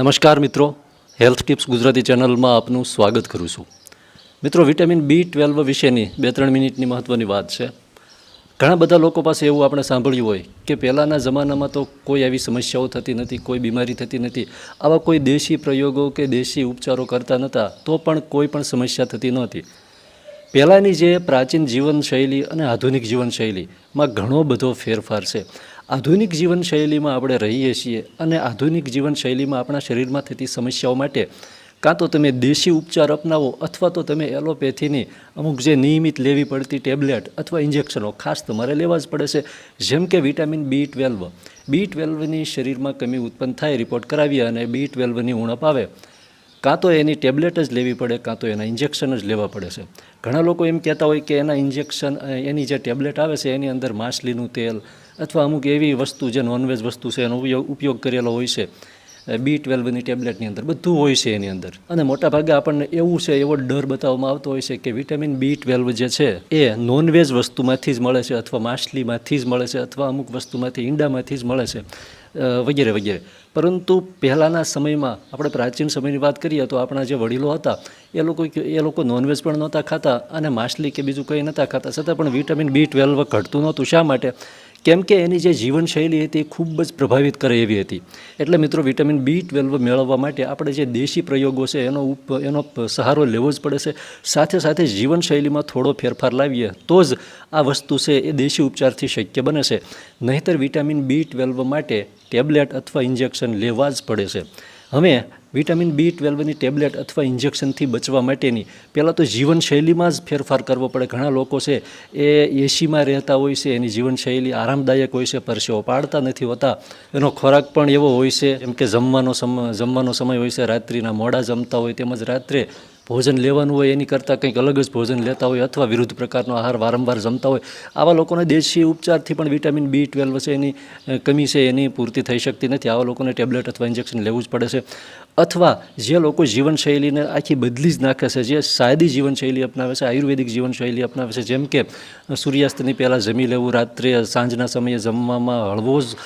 નમસ્કાર મિત્રો. Health tips Gujarati ચેનલમાં આપનું સ્વાગત કરું છું. મિત્રો, વિટામિન બી ટ્વેલ્વ વિશેની બે ત્રણ મિનિટની મહત્ત્વની વાત છે. ઘણા બધા લોકો પાસે એવું આપણે સાંભળ્યું હોય કે પહેલાંના જમાનામાં તો કોઈ આવી સમસ્યાઓ થતી નથી, કોઈ બીમારી થતી નથી. આવા કોઈ દેશી પ્રયોગો કે દેશી ઉપચારો કરતા નહોતા તો પણ કોઈ પણ સમસ્યા થતી નહોતી. પહેલાંની જે પ્રાચીન જીવનશૈલી અને આધુનિક જીવનશૈલીમાં ઘણો બધો ફેરફાર છે. આધુનિક જીવનશૈલીમાં આપણે રહીએ છીએ અને આધુનિક જીવનશૈલીમાં આપણા શરીરમાં થતી સમસ્યાઓ માટે કાં તો તમે દેશી ઉપચાર અપનાવો અથવા તો તમે એલોપેથીની અમુક જે નિયમિત લેવી પડતી ટેબ્લેટ અથવા ઇન્જેક્શનો ખાસ તમારે લેવા જ પડે છે. જેમ કે વિટામિન બી ટ્વેલ્વ. બી ટ્વેલ્વની શરીરમાં કમી ઉત્પન્ન થાય રિપોર્ટ કરાવીએ અને બી ટ્વેલ્વની ઉણપ આવે. કાં તો એની ટેબ્લેટ જ લેવી પડે, કાં તો એના ઇન્જેક્શન જ લેવા પડે છે. ઘણા લોકો એમ કહેતા હોય કે એના ઇન્જેક્શન, એની જે ટેબ્લેટ આવે છે એની અંદર માછલીનું તેલ અથવા અમુક એવી વસ્તુ જે નોનવેજ વસ્તુ છે, એનો ઉપયોગ ઉપયોગ કરેલો હોય છે બી ટ્વેલ્વની ટેબ્લેટની અંદર, બધું હોય છે એની અંદર. અને મોટાભાગે આપણને એવું છે, એવો ડર બતાવવામાં આવતો હોય છે કે વિટામિન બી ટ્વેલ્વ જે છે, એ નોનવેજ વસ્તુમાંથી જ મળે છે અથવા માછલીમાંથી જ મળે છે અથવા અમુક વસ્તુમાંથી, ઈંડામાંથી જ મળે છે વગેરે વગેરે. પરંતુ પહેલાંના સમયમાં, આપણે પ્રાચીન સમયની વાત કરીએ તો આપણા જે વડીલો હતા, એ લોકો એ લોકો નોનવેજ પણ નહોતા ખાતા અને માછલી કે બીજું કંઈ નહોતા ખાતા. છતાં પણ વિટામિન બી ટ્વેલ્વ ઘટતું નહોતું. શા માટે? કેમ કે એની જે જીવનશૈલી હતી એ ખૂબ જ પ્રભાવિત કરે એવી હતી. એટલે મિત્રો, વિટામિન બી ટ્વેલ્વ મેળવવા માટે આપણે જે દેશી પ્રયોગો છે, એનો ઉપ, એનો સહારો લેવો જ પડે છે. સાથે સાથે જીવનશૈલીમાં થોડો ફેરફાર લાવીએ, તો જ આ વસ્તુ છે એ દેશી ઉપચારથી શક્ય બને છે. નહીંતર વિટામિન બી ટ્વેલ્વ માટે ટેબ્લેટ અથવા ઇન્જેક્શન લેવા જ પડે છે. હવે વિટામિન બી ટ્વેલ્વની ટેબ્લેટ અથવા ઇન્જેક્શનથી બચવા માટેની. પહેલાં તો જીવનશૈલીમાં જ ફેરફાર કરવો પડે. ઘણા લોકો છે, એ એસીમાં રહેતા હોય છે, એની જીવનશૈલી આરામદાયક હોય છે, પરસેવો પાડતા નથી હોતા. એનો ખોરાક પણ એવો હોય છે, એમ કે જમવાનો સમય જમવાનો સમય હોય છે, રાત્રિના મોડા જમતા હોય તેમજ રાત્રે ભોજન લેવાનું હોય એની કરતાં કંઈક અલગ જ ભોજન લેતા હોય અથવા વિરુદ્ધ પ્રકારનો આહાર વારંવાર જમતા હોય. આવા લોકોને દેશી ઉપચારથી પણ વિટામિન બી ટ્વેલ્વ છે એની કમી છે એની પૂર્તિ થઈ શકતી નથી. આવા લોકોને ટેબ્લેટ અથવા ઇન્જેક્શન લેવું જ પડે છે. અથવા જે લોકો જીવનશૈલીને આખી બદલી જ નાખે છે, જે સાદી જીવનશૈલી અપનાવે છે, આયુર્વેદિક જીવનશૈલી અપનાવે છે, જેમ કે સૂર્યાસ્તની પહેલાં જમી લેવું, રાત્રે સાંજના સમયે જમવામાં હળવો જ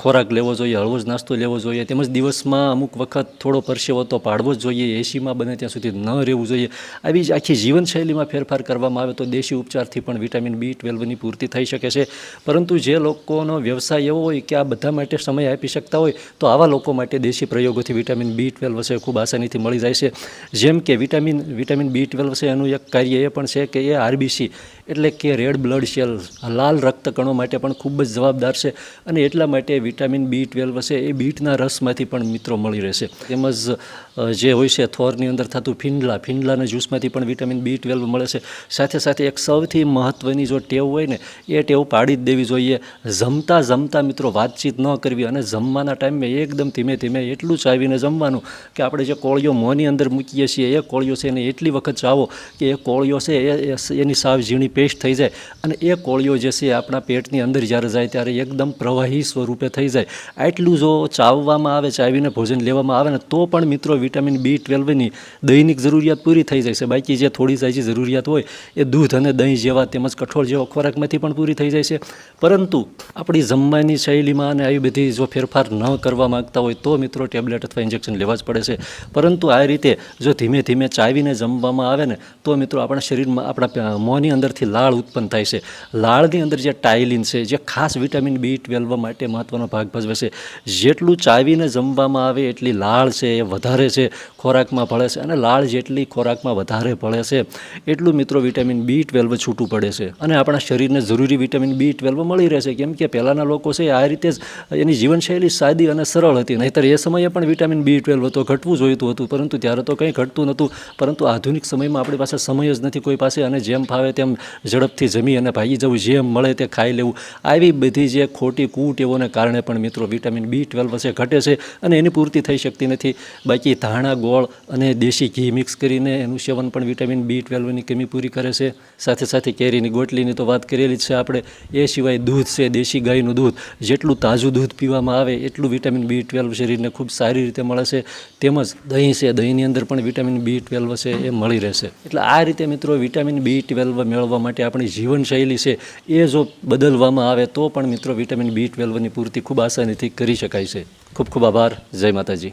ખોરાક લેવો જોઈએ, હળવો જ નાસ્તો લેવો જોઈએ, તેમજ દિવસમાં અમુક વખત થોડો પરસેવો તો પાડવો જ જોઈએ, એસીમાં બને ત્યાં સુધી ન રહેવું જોઈએ. આવી જ આખી જીવનશૈલીમાં ફેરફાર કરવામાં આવે તો દેશી ઉપચારથી પણ વિટામિન બી ટ્વેલ્વની પૂર્તિ થઈ શકે છે. પરંતુ જે લોકોનો વ્યવસાય એવો હોય કે આ બધા માટે સમય આપી શકતા હોય, તો આવા લોકો માટે દેશી પ્રયોગોથી વિટામિન બી ટ્વેલ્વ છે ખૂબ આસાનીથી મળી જાય છે. જેમ કે વિટામિન વિટામિન બી ટ્વેલ્વ છે એનું એક કાર્ય એ પણ છે કે એ આરબીસી એટલે કે રેડ બ્લડ સેલ, લાલ રક્તકણો માટે પણ ખૂબ જ જવાબદાર છે. અને એટલા માટે વિટામિન બી ટ્વેલ્વ છે એ બીટના રસમાંથી પણ મિત્રો મળી રહેશે. તેમજ જે હોય છે, થોરની અંદર થતું ફિંડલા, ફિંડલાના જ્યુસમાંથી પણ વિટામિન બી ટ્વેલ્વ મળે છે. સાથે સાથે એક સૌથી મહત્ત્વની જો ટેવ હોય ને, એ ટેવ પાડી જ દેવી જોઈએ. જમતા જમતા મિત્રો વાતચીત ન કરવી અને જમવાના ટાઈમે એકદમ ધીમે ધીમે એટલું ચાવીને જમવાનું કે આપણે જે કોળીઓ મોંની અંદર મૂકીએ છીએ, એ કોળીઓ છે એને એટલી વખત ચાવો કે એ કોળીઓ છે એની સાવ ઝીણી પેસ્ટ થઈ જાય અને એ કોળીઓ જે છે આપણા પેટની અંદર જ્યારે જાય ત્યારે એકદમ પ્રવાહી સ્વરૂપે થઈ જાય. આટલું જો ચાવવામાં આવે, ચાવીને ભોજન લેવામાં આવે ને તો પણ મિત્રો વિટામિન બી ટ્વેલ્વની દૈનિક જરૂરિયાત પૂરી થઈ જાય છે. બાકી જે થોડી સાઈઝી જરૂરિયાત હોય એ દૂધ અને દહીં જેવા તેમજ કઠોળ જેવા ખોરાકમાંથી પણ પૂરી થઈ જાય છે. પરંતુ આપણી જમવાની શૈલીમાં અને આવી બધી જો ફેરફાર ન કરવા માગતા હોય તો મિત્રો ટેબ્લેટ અથવા ઇન્જેક્શન લેવા જ પડે છે. પરંતુ આ રીતે જો ધીમે ધીમે ચાવીને જમવામાં આવે ને, તો મિત્રો આપણા શરીરમાં આપણા મોંની અંદરથી લાળ ઉત્પન્ન થાય છે. લાળની અંદર જે ટાઇલિન છે, જે ખાસ વિટામિન બી ટ્વેલ્વ માટે મહત્ત્વનો ભાગ ભજવે છે. જેટલું ચાવીને જમવામાં આવે એટલી લાળ છે, એ વધારે છે, ખોરાકમાં ભળે છે અને લાળ જેટલી ખોરાકમાં વધારે ભળે છે, એટલું મિત્રો વિટામિન બી ટ્વેલ્વ છૂટું પડે છે. અને આપણા શરીરને જરૂરી વિટામિન બી ટ્વેલ્વ મળી રહેશે કેમ કે પહેલાંના લોકો છે આ રીતે જ એની જીવનશૈલી સાદી અને સરળ હતી. નહીતર એ સમયે પણ વિટામિન બી ટ્વેલ્વ તો ઘટવું જોઈતું હતું, પરંતુ ત્યારે તો કંઈ ઘટતું નહોતું. પરંતુ આધુનિક સમયમાં આપણી પાસે સમય જ નથી કોઈ પાસે, અને જેમ ફાવે તેમ ઝડપથી જમી અને ભાગી જવું, જેમ મળે તે ખાઈ લેવું. આવી બધી જે ખોટી કુટેવોને કારણે પણ મિત્રો, વિટામિન બી ટ્વેલ્વ છે ઘટે છે અને એની પૂર્તિ થઈ શકતી નથી. બાકી ધાણા, ગોળ અને દેશી ઘી મિક્સ કરીને એનું સેવન પણ વિટામિન બી ટ્વેલ્વની કમી પૂરી કરે છે. સાથે સાથે કેરીની ગોટલીની તો વાત કરેલી જ છે આપણે. એ સિવાય દૂધ છે, દેશી ગાયનું દૂધ. જેટલું તાજું દૂધ પીવામાં આવે, એટલું વિટામિન બી ટ્વેલ્વ શરીરને ખૂબ સારી રીતે મળે તેમજ દહીં છે, દહીંની અંદર પણ વિટામિન બી ટ્વેલ્વ છે, એ મળી રહેશે. એટલે આ રીતે મિત્રો વિટામિન બી ટ્વેલ્વ મેળવવા માટે આપણી જીવનશૈલી છે, એ જો બદલવામાં આવે તો પણ મિત્રો વિટામિન બી ટ્વેલ્વની પૂર્તિ ખૂબ આસાનીથી કરી શકાય છે. ખૂબ ખૂબ આભાર. જય માતાજી.